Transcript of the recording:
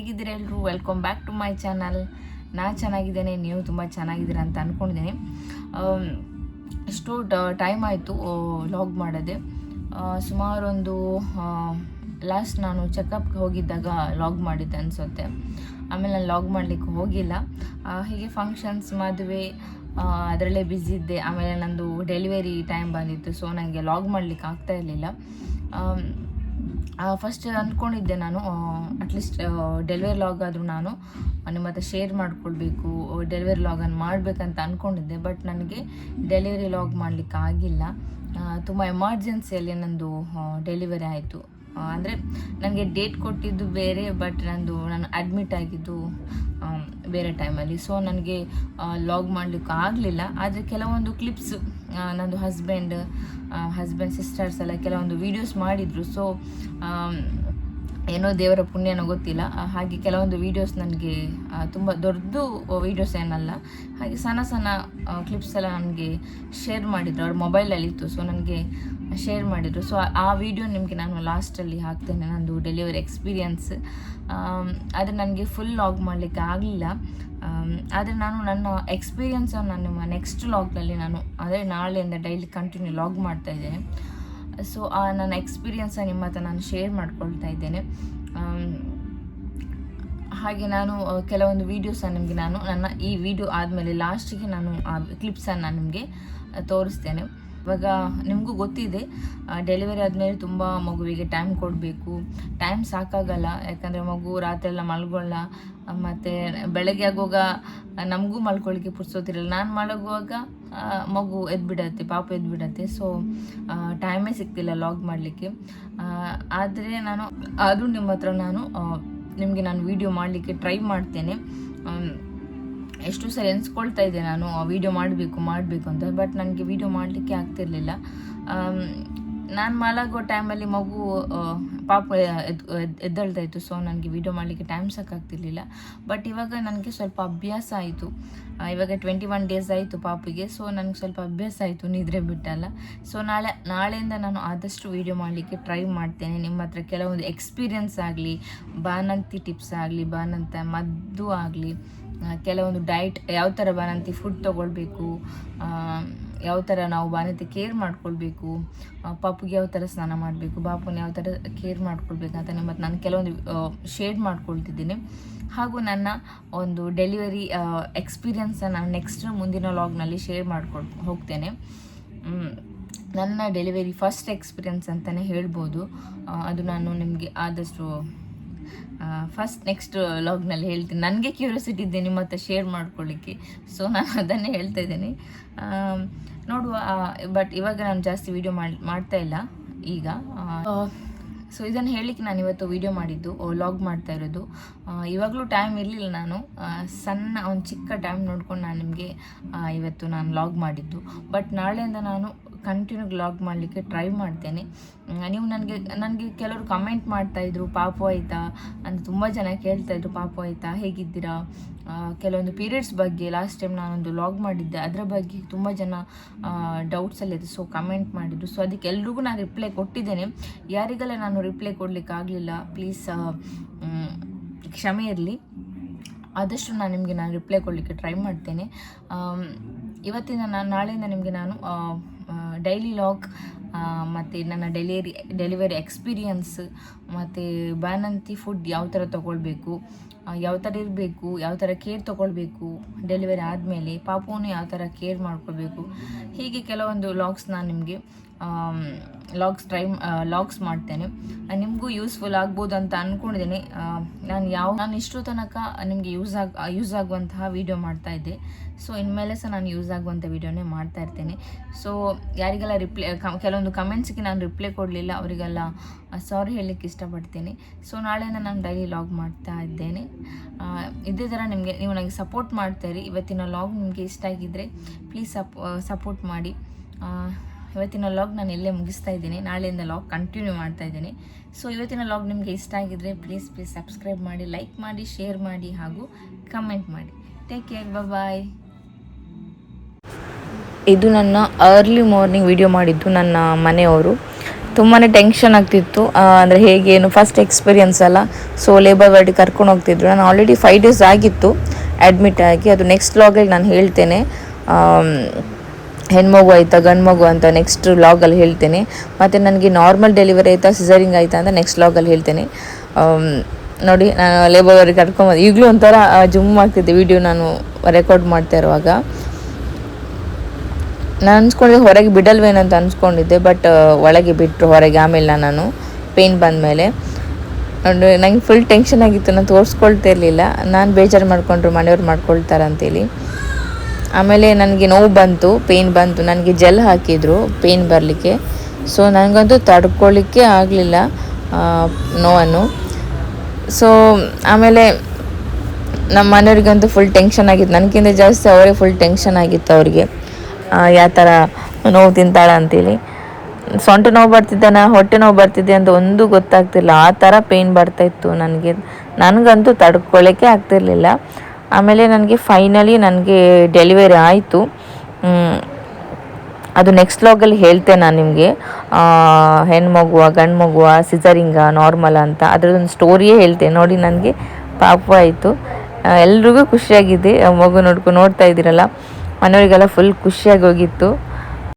ಹೇಗಿದ್ದೀರಾ ಎಲ್ಲರೂ welcome back to my channel ನಾ ಚೆನ್ನಾಗಿದ್ದೇನೆ, ನೀವು ತುಂಬ ಚೆನ್ನಾಗಿದ್ದೀರಾ ಅಂತ ಅಂದ್ಕೊಂಡಿದ್ದೀನಿ ಅಷ್ಟು ಟೈಮ್ ಆಯಿತು ಲಾಗ್ ಮಾಡೋದೆ. ಸುಮಾರೊಂದು ಲಾಸ್ಟ್ ನಾನು ಚೆಕಪ್ಗೆ ಹೋಗಿದ್ದಾಗ ಲಾಗ್ ಮಾಡಿದ್ದೆ ಅನಿಸುತ್ತೆ. ಆಮೇಲೆ ನಾನು ಲಾಗ್ ಮಾಡಲಿಕ್ಕೆ ಹೋಗಿಲ್ಲ. ಹೀಗೆ ಫಂಕ್ಷನ್ಸ್ ಮದುವೆ ಅದರಲ್ಲೇ ಬ್ಯುಸಿ ಇದ್ದೆ. ಆಮೇಲೆ ನಂದು ಡೆಲಿವರಿ ಟೈಮ್ ಬಂದಿತ್ತು ಸೊ ನನಗೆ ಲಾಗ್ ಮಾಡಲಿಕ್ಕೆ ಆಗ್ತಾ ಇರಲಿಲ್ಲ. ಫಸ್ಟ್ ಅಂದ್ಕೊಂಡಿದ್ದೆ ನಾನು ಅಟ್ಲೀಸ್ಟ್ ಡೆಲಿವರಿ ಲಾಗ್ ಆದರೂ ನಾನು ನಿಮ್ಮ ಹತ್ರ ಶೇರ್ ಮಾಡಿಕೊಳ್ಬೇಕು ಡೆಲಿವರಿ ಲಾಗನ್ನು ಮಾಡಬೇಕಂತ ಅಂದ್ಕೊಂಡಿದ್ದೆ ಬಟ್ ನನಗೆ ಡೆಲಿವರಿ ಲಾಗ್ ಮಾಡಲಿಕ್ಕೆ ಆಗಿಲ್ಲ ತುಂಬ ಎಮರ್ಜೆನ್ಸಿಯಲ್ಲಿ ನಂದು ಡೆಲಿವರಿ ಆಯಿತು. ಅಂದರೆ ನನಗೆ ಡೇಟ್ ಕೊಟ್ಟಿದ್ದು ಬೇರೆ ಬಟ್ ನಂದು ನಾನು ಅಡ್ಮಿಟ್ ಆಗಿದ್ದು ಬೇರೆ ಟೈಮಲ್ಲಿ ಸೊ ನನಗೆ ಲಾಗ್ ಮಾಡಲಿಕ್ಕೆ ಆಗಲಿಲ್ಲ. ಆದರೆ ಕೆಲವೊಂದು ಕ್ಲಿಪ್ಸ್ ನಂದು ಹಸ್ಬೆಂಡ್ ಹಸ್ಬೆಂಡ್ ಸಿಸ್ಟರ್ಸ್ ಎಲ್ಲ ಕೆಲವೊಂದು ವೀಡಿಯೋಸ್ ಮಾಡಿದರು. ಸೊ ಏನೋ ದೇವರ ಪುಣ್ಯನೋ ಗೊತ್ತಿಲ್ಲ. ಹಾಗೆ ಕೆಲವೊಂದು ವೀಡಿಯೋಸ್ ನನಗೆ ತುಂಬ ದೊಡ್ಡದು ವೀಡಿಯೋಸ್ ಏನಲ್ಲ. ಹಾಗೆ ಸಣ್ಣ ಸಣ್ಣ ಕ್ಲಿಪ್ಸ್ ಎಲ್ಲ ನನಗೆ ಶೇರ್ ಮಾಡಿದ್ರು. ಅವ್ರ ಮೊಬೈಲಲ್ಲಿತ್ತು ಸೊ ನನಗೆ ಶೇರ್ ಮಾಡಿದರು. ಸೊ ಆ ವಿಡಿಯೋ ನಿಮಗೆ ನಾನು ಲಾಸ್ಟಲ್ಲಿ ಹಾಕ್ತೇನೆ. ನಂದು ಡೆಲಿವರಿ ಎಕ್ಸ್ಪೀರಿಯನ್ಸ್ ಆದರೆ ನನಗೆ ಫುಲ್ ಲಾಗ್ ಮಾಡಲಿಕ್ಕೆ ಆಗಲಿಲ್ಲ. ಆದರೆ ನಾನು ನನ್ನ ಎಕ್ಸ್ಪೀರಿಯನ್ಸ್ ನಾನು ನಿಮ್ಮ ನೆಕ್ಸ್ಟ್ ಲಾಗ್ನಲ್ಲಿ ನಾನು ಅಂದರೆ ನಾಳೆಯಿಂದ ಡೈಲಿ ಕಂಟಿನ್ಯೂ ಲಾಗ್ ಮಾಡ್ತಾ ಇದ್ದೇನೆ. ಸೊ ಆ ನನ್ನ ಎಕ್ಸ್ಪೀರಿಯನ್ಸ ನಿಮ್ಮ ಹತ್ರ ನಾನು ಶೇರ್ ಮಾಡ್ಕೊಳ್ತಾ ಇದ್ದೇನೆ. ಹಾಗೆ ನಾನು ಕೆಲವೊಂದು ವೀಡಿಯೋಸನ್ನು ನಿಮಗೆ ನಾನು, ನನ್ನ ಈ ವಿಡಿಯೋ ಆದಮೇಲೆ ಲಾಸ್ಟಿಗೆ ನಾನು ಆ ಕ್ಲಿಪ್ಸನ್ನು ನಿಮಗೆ ತೋರಿಸ್ತೇನೆ. ಇವಾಗ ನಿಮಗೂ ಗೊತ್ತಿದೆ ಡೆಲಿವರಿ ಆದಮೇಲೆ ತುಂಬ ಮಗುವಿಗೆ ಟೈಮ್ ಕೊಡಬೇಕು. ಟೈಮ್ ಸಾಕಾಗಲ್ಲ, ಯಾಕಂದರೆ ಮಗು ರಾತ್ರಿ ಎಲ್ಲ ಮಲ್ಗೊಳ್ಳ ಮತ್ತು ಬೆಳಗ್ಗೆ ಆಗುವಾಗ ನಮಗೂ ಮಲ್ಕೊಳ್ಳಿಕ್ಕೆ ಪುರ್ಸೋತಿರಲ್ಲ. ನಾನು ಮಲಗುವಾಗ ಮಗು ಎದ್ಬಿಡತ್ತೆ, ಪಾಪ ಎದ್ಬಿಡತ್ತೆ. ಸೊ ಟೈಮೇ ಸಿಗ್ತಿಲ್ಲ ಲಾಗ್ ಮಾಡಲಿಕ್ಕೆ. ಆದರೆ ನಾನು, ಆದರೂ ನಿಮ್ಮ ಹತ್ರ ನಾನು ನಿಮಗೆ ನಾನು ವಿಡಿಯೋ ಮಾಡಲಿಕ್ಕೆ ಟ್ರೈ ಮಾಡ್ತೇನೆ. ಎಷ್ಟು ಸರಿ ಎನ್ಸ್ಕೊಳ್ತಾ ಇದ್ದೆ ನಾನು ವಿಡಿಯೋ ಮಾಡಬೇಕು ಮಾಡಬೇಕು ಅಂತ ಬಟ್ ನನಗೆ ವಿಡಿಯೋ ಮಾಡಲಿಕ್ಕೆ ಆಗ್ತಿರ್ಲಿಲ್ಲ. ನಾನು ಮಲಗೋ ಟೈಮಲ್ಲಿ ಮಗು ಪಾಪ ಎದ್ದಳ್ತಾ ಎದ್- ಎದ್ದೇಳ್ತಾ ಇತ್ತು ಸೊ ನನಗೆ ವಿಡಿಯೋ ಮಾಡಲಿಕ್ಕೆ ಟೈಮ್ ಸಾಕಾಗ್ತಿರ್ಲಿಲ್ಲ ಬಟ್ ಇವಾಗ ನನಗೆ ಸ್ವಲ್ಪ ಅಭ್ಯಾಸ ಆಯಿತು. ಇವಾಗ ಟ್ವೆಂಟಿ ಒನ್ ಡೇಸ್ ಆಯಿತು ಪಾಪಿಗೆ ಸೊ ನನಗೆ ಸ್ವಲ್ಪ ಅಭ್ಯಾಸ ಆಯಿತು, ನಿದ್ರೆ ಬಿಟ್ಟಲ್ಲ. ಸೊ ನಾಳೆ, ನಾಳೆಯಿಂದ ನಾನು ಆದಷ್ಟು ವೀಡಿಯೋ ಮಾಡಲಿಕ್ಕೆ ಟ್ರೈ ಮಾಡ್ತೇನೆ. ನಿಮ್ಮ ಹತ್ರ ಕೆಲವೊಂದು ಎಕ್ಸ್ಪೀರಿಯನ್ಸ್ ಆಗಲಿ ಬಾನಂತಿ ಟಿಪ್ಸ್ ಆಗಲಿ ಬಾನಂತ ಮದ್ದು ಆಗಲಿ ಕೆಲವೊಂದು ಡಯಟ್ ಯಾವ ಥರ ಬಾಣಂತಿ ಫುಡ್ ತೊಗೊಳ್ಬೇಕು ಯಾವ ಥರ ನಾವು ಬಾಣಂತಿ ಕೇರ್ ಮಾಡ್ಕೊಳ್ಬೇಕು ಪಾಪುಗೆ ಯಾವ ಥರ ಸ್ನಾನ ಮಾಡಬೇಕು, ಬಾಪುನ ಯಾವ ಥರ ಕೇರ್ ಮಾಡ್ಕೊಳ್ಬೇಕು ನಿಮ್ಮ ಮತ್ತು ನಾನು ಕೆಲವೊಂದು ಶೇರ್ ಮಾಡ್ಕೊಳ್ತಿದ್ದೀನಿ. ಹಾಗೂ ನನ್ನ ಒಂದು ಡೆಲಿವರಿ ಎಕ್ಸ್ಪೀರಿಯನ್ಸನ್ನು ನಾನು ನೆಕ್ಸ್ಟ್ ಮುಂದಿನ ಲಾಗ್ನಲ್ಲಿ ಶೇರ್ ಮಾಡ್ಕೊಂಡು ಹೋಗ್ತೇನೆ. ನನ್ನ ಡೆಲಿವರಿ ಫಸ್ಟ್ ಎಕ್ಸ್ಪೀರಿಯನ್ಸ್ ಅಂತಲೇ ಹೇಳ್ಬೋದು. ಅದು ನಾನು ನಿಮಗೆ ಆದಷ್ಟು ಫಸ್ಟ್ ನೆಕ್ಸ್ಟ್ ಲಾಗ್ನಲ್ಲಿ ಹೇಳ್ತೀನಿ. ನನಗೆ ಕ್ಯೂರಿಯಾಸಿಟಿ ಇದೆ ನಿಮ್ಮ ಹತ್ರ ಶೇರ್ ಮಾಡ್ಕೊಳ್ಳಿಕ್ಕೆ ಸೊ ನಾನು ಅದನ್ನೇ ಹೇಳ್ತಾ ಇದ್ದೀನಿ. ನೋಡುವ ಬಟ್ ಇವಾಗ ನಾನು ಜಾಸ್ತಿ ವೀಡಿಯೋ ಮಾಡಿ, ಮಾಡ್ತಾ ಇಲ್ಲ ಈಗ. ಸೊ ಇದನ್ನು ಹೇಳಲಿಕ್ಕೆ ನಾನು ಇವತ್ತು ವೀಡಿಯೋ ಮಾಡಿದ್ದು ಲಾಗ್ ಮಾಡ್ತಾ ಇರೋದು. ಇವಾಗಲೂ ಟೈಮ್ ಇರಲಿಲ್ಲ ನಾನು. ಸಣ್ಣ, ಒಂದು ಚಿಕ್ಕ ಟೈಮ್ ನೋಡ್ಕೊಂಡು ನಾನು ನಿಮಗೆ ಇವತ್ತು ನಾನು ಲಾಗ್ ಮಾಡಿದ್ದು. ಬಟ್ ನಾಳೆಯಿಂದ ನಾನು ಕಂಟಿನ್ಯೂ ಲಾಗ್ ಮಾಡಲಿಕ್ಕೆ ಟ್ರೈ ಮಾಡ್ತೇನೆ. ನೀವು ನನಗೆ ನನಗೆ ಕೆಲವರು ಕಮೆಂಟ್ ಮಾಡ್ತಾಯಿದ್ರು ಪಾಪು ಆಯಿತಾ? ಅಂತ ತುಂಬ ಜನ ಕೇಳ್ತಾಯಿದ್ರು ಪಾಪು ಆಯಿತಾ? ಹೇಗಿದ್ದೀರಾ? ಕೆಲವೊಂದು ಪೀರಿಯಡ್ಸ್ ಬಗ್ಗೆ ಲಾಸ್ಟ್ ಟೈಮ್ ನಾನೊಂದು ಲಾಗ್ ಮಾಡಿದ್ದೆ, ಅದರ ಬಗ್ಗೆ ತುಂಬ ಜನ ಡೌಟ್ಸಲ್ಲಿ ಇದೆ ಸೊ ಕಮೆಂಟ್ ಮಾಡಿದ್ರು. ಸೊ ಅದಕ್ಕೆ ಎಲ್ರಿಗೂ ನಾನು ರಿಪ್ಲೈ ಕೊಟ್ಟಿದ್ದೇನೆ. ಯಾರಿಗೆಲ್ಲ ನಾನು ರಿಪ್ಲೈ ಕೊಡಲಿಕ್ಕೆ ಆಗಲಿಲ್ಲ ಪ್ಲೀಸ್ ಕ್ಷಮೆ ಇರಲಿ. ಆದಷ್ಟು ನಾನು ನಿಮಗೆ ನಾನು ರಿಪ್ಲೈ ಕೊಡಲಿಕ್ಕೆ ಟ್ರೈ ಮಾಡ್ತೇನೆ. ಇವತ್ತಿನ ನಾನು ನಾಳೆಯಿಂದ ನಿಮಗೆ ನಾನು ಡೈಲಿ ಲಾಗ್ ಮತ್ತು ನನ್ನ ಡೆಲಿವರಿ ಡೆಲಿವರಿ ಎಕ್ಸ್ಪೀರಿಯನ್ಸ್ ಮತ್ತು ಬಾಣಂತಿ ಫುಡ್ ಯಾವ ಥರ ತೊಗೊಳ್ಬೇಕು ಯಾವ ಥರ ಇರಬೇಕು, ಯಾವ ಥರ ಕೇರ್ ತೊಗೊಳ್ಬೇಕು ಡೆಲಿವರಿ ಆದಮೇಲೆ ಪಾಪುವನ್ನು ಯಾವ ಥರ ಕೇರ್ ಮಾಡ್ಕೊಳ್ಬೇಕು, ಹೀಗೆ ಕೆಲವೊಂದು ಲಾಗ್ಸ್ ನಾನು ನಿಮಗೆ ಲಾಗ್ಸ್ ಟ್ರೈ ಲಾಗ್ಸ್ ಮಾಡ್ತೇನೆ. ನಿಮಗೂ ಯೂಸ್ಫುಲ್ ಆಗ್ಬೋದು ಅಂತ ಅಂದ್ಕೊಂಡಿದ್ದೇನೆ ನಾನು ಯಾವ, ನಾನು ಇಷ್ಟು ತನಕ ನಿಮಗೆ ಯೂಸ್ ಆಗ ಯೂಸ್ ಆಗುವಂತಹ ವೀಡಿಯೋ ಮಾಡ್ತಾ ಇದ್ದೆ. ಸೊ ಇನ್ಮೇಲೆ ಸಹ ನಾನು ಯೂಸ್ ಆಗುವಂಥ ವೀಡಿಯೋನೇ ಮಾಡ್ತಾ ಇರ್ತೇನೆ. ಸೊ ಯಾರಿಗೆಲ್ಲ ರಿಪ್ಲೈ ಕೆಲವೊಂದು ಕಮೆಂಟ್ಸ್ಗೆ ನಾನು ರಿಪ್ಲೈ ಕೊಡಲಿಲ್ಲ ಅವರಿಗೆಲ್ಲ ಸಾರಿ ಹೇಳಲಿಕ್ಕೆ ಇಷ್ಟಪಡ್ತೀನಿ. ಸೊ ನಾಳೆಯಿಂದ ನಾನು ಡೈಲಿ ಲಾಗ್ ಮಾಡ್ತಾ ಇದ್ದೇನೆ. ಇದೇ ಥರ ನಿಮಗೆ, ನೀವು ನನಗೆ ಸಪೋರ್ಟ್ ಮಾಡ್ತಾಯಿರಿ ಇವತ್ತಿನ ಲಾಗ್ ನಿಮಗೆ ಇಷ್ಟ ಆಗಿದ್ದರೆ ಪ್ಲೀಸ್ ಸಪ್ ಸಪೋರ್ಟ್ ಮಾಡಿ. ಇವತ್ತಿನ ಲಾಗ್ ನಾನು ಇಲ್ಲೇ ಮುಗಿಸ್ತಾ ಇದ್ದೀನಿ. ನಾಳೆಯಿಂದ ಲಾಗ್ ಕಂಟಿನ್ಯೂ ಮಾಡ್ತಾ ಇದ್ದೀನಿ. ಸೊ ಇವತ್ತಿನ ಲಾಗ್ ನಿಮಗೆ ಇಷ್ಟ ಆಗಿದ್ದರೆ ಪ್ಲೀಸ್ ಪ್ಲೀಸ್ ಸಬ್ಸ್ಕ್ರೈಬ್ ಮಾಡಿ ಲೈಕ್ ಮಾಡಿ ಶೇರ್ ಮಾಡಿ ಹಾಗೂ ಕಮೆಂಟ್ ಮಾಡಿ. ಟೇಕ್ ಕೇರ್ ಬಾಯ್ ಇದು ನನ್ನ ಅರ್ಲಿ ಮಾರ್ನಿಂಗ್ ವಿಡಿಯೋ ಮಾಡಿದ್ದು ನನ್ನ ಮನೆಯವರು. ತುಂಬಾ ಟೆನ್ಷನ್ ಆಗ್ತಿತ್ತು. ಅಂದರೆ ಹೇಗೆ ಫಸ್ಟ್ ಎಕ್ಸ್ಪೀರಿಯನ್ಸ್ ಅಲ್ಲ. ಸೊ ಲೇಬರ್ ವಾರ್ಡಿಗೆ ಕರ್ಕೊಂಡು ಹೋಗ್ತಿದ್ರು. ನಾನು ಆಲ್ರೆಡಿ ಫೈವ್ ಡೇಸ್ ಆಗಿತ್ತು ಅಡ್ಮಿಟ್ ಆಗಿ. ಅದು ನೆಕ್ಸ್ಟ್ ಲಾಗಲ್ಲಿ ನಾನು ಹೇಳ್ತೇನೆ. ಹೆಣ್ಮಗು ಆಯಿತಾ ಗಂಡು ಮಗು ಅಂತ ನೆಕ್ಸ್ಟ್ ಲಾಗಲ್ಲಿ ಹೇಳ್ತೇನೆ. ಮತ್ತು ನನಗೆ ನಾರ್ಮಲ್ ಡೆಲಿವರಿ ಆಯಿತಾ ಸಿಸರಿಂಗ್ ಆಯಿತಾ ಅಂತ ನೆಕ್ಸ್ಟ್ ಲಾಗಲ್ಲಿ ಹೇಳ್ತೇನೆ. ನೋಡಿ, ನಾನು ಲೇಬರ್ ಅವ್ರಿಗೆ ಕರ್ಕೊಂಬಂದು ಈಗಲೂ ಒಂಥರ ಜುಮ್ ಆಗ್ತಿದ್ದೆ ವಿಡಿಯೋ ನಾನು ರೆಕಾರ್ಡ್ ಮಾಡ್ತಾ ಇರುವಾಗ. ನಾನು ಅನ್ಸ್ಕೊಂಡಿದ್ದೆ ಹೊರಗೆ ಬಿಡಲ್ವೇನಂತ ಅನ್ಸ್ಕೊಂಡಿದ್ದೆ ಬಟ್ ಒಳಗೆ ಬಿಟ್ಟರು ಹೊರಗೆ ಆಮೇಲೆ ನಾನು ಪೇನ್ ಬಂದಮೇಲೆ. ಅಂಡ್ ನಂಗೆ ಫುಲ್ ಟೆನ್ಷನ್ ಆಗಿತ್ತು, ನಾನು ತೋರಿಸ್ಕೊಳ್ತಾ ಇರಲಿಲ್ಲ. ನಾನು ಬೇಜಾರು ಮಾಡ್ಕೊಂಡ್ರು, ಮನೆಯವ್ರು ಮಾಡ್ಕೊಳ್ತಾರೆ ಅಂತೇಳಿ. ಆಮೇಲೆ ನನಗೆ ನೋವು ಬಂತು ಪೇಯ್ನ್ ಬಂತು. ನನಗೆ ಜೆಲ್ ಹಾಕಿದರು ಪೇಯ್ನ್ ಬರಲಿಕ್ಕೆ. ಸೊ ನನಗಂತೂ ತಡ್ಕೊಳ್ಳಿಕ್ಕೆ ಆಗಲಿಲ್ಲ ನೋವನ್ನು. ಸೊ ಆಮೇಲೆ ನಮ್ಮ ಮನೆಯವ್ರಿಗಂತೂ ಫುಲ್ ಟೆನ್ಷನ್ ಆಗಿತ್ತು. ನನಗಿಂತ ಜಾಸ್ತಿ ಅವರೇ ಫುಲ್ ಟೆನ್ಷನ್ ಆಗಿತ್ತು ಅವ್ರಿಗೆ. ಯಾವ ಥರ ನೋವು ತಿಂತಾಳೆ ಅಂತೇಳಿ. ಸೊಂಟ ನೋವು ಬರ್ತಿದ್ದಾನ ಹೊಟ್ಟೆ ನೋವು ಬರ್ತಿದೆ ಅಂತ ಒಂದು ಗೊತ್ತಾಗ್ತಿಲ್ಲ. ಆ ಥರ ಪೇಯ್ನ್ ಬರ್ತಾಯಿತ್ತು ನನಗೆ. ನನಗಂತೂ ತಡ್ಕೊಳ್ಳೋಕ್ಕೆ ಆಗ್ತಿರ್ಲಿಲ್ಲ. ಆಮೇಲೆ ನನಗೆ ಫೈನಲಿ ನನಗೆ ಡೆಲಿವರಿ ಆಯಿತು. ಅದು ನೆಕ್ಸ್ಟ್ ಲಾಗಲ್ಲಿ ಹೇಳ್ತೆ ನಾನು ನಿಮಗೆ. ಹೆಣ್ಮಗುವ ಗಂಡು ಮಗುವ ಸಿಸರಿಂಗ ನಾರ್ಮಲ್ ಅಂತ. ಅದರದೊಂದು ಸ್ಟೋರಿಯೇ ಹೇಳ್ತೆ. ನೋಡಿ ನನಗೆ ಪಾಪ ಆಯಿತು ಎಲ್ರಿಗೂ ಖುಷಿಯಾಗಿದೆ. ಮಗು ನೋಡ್ಕೊಂಡು ನೋಡ್ತಾ ಇದ್ದೀರಲ್ಲ. ಮನೆಯವರಿಗೆಲ್ಲ ಫುಲ್ ಖುಷಿಯಾಗಿ ಹೋಗಿತ್ತು.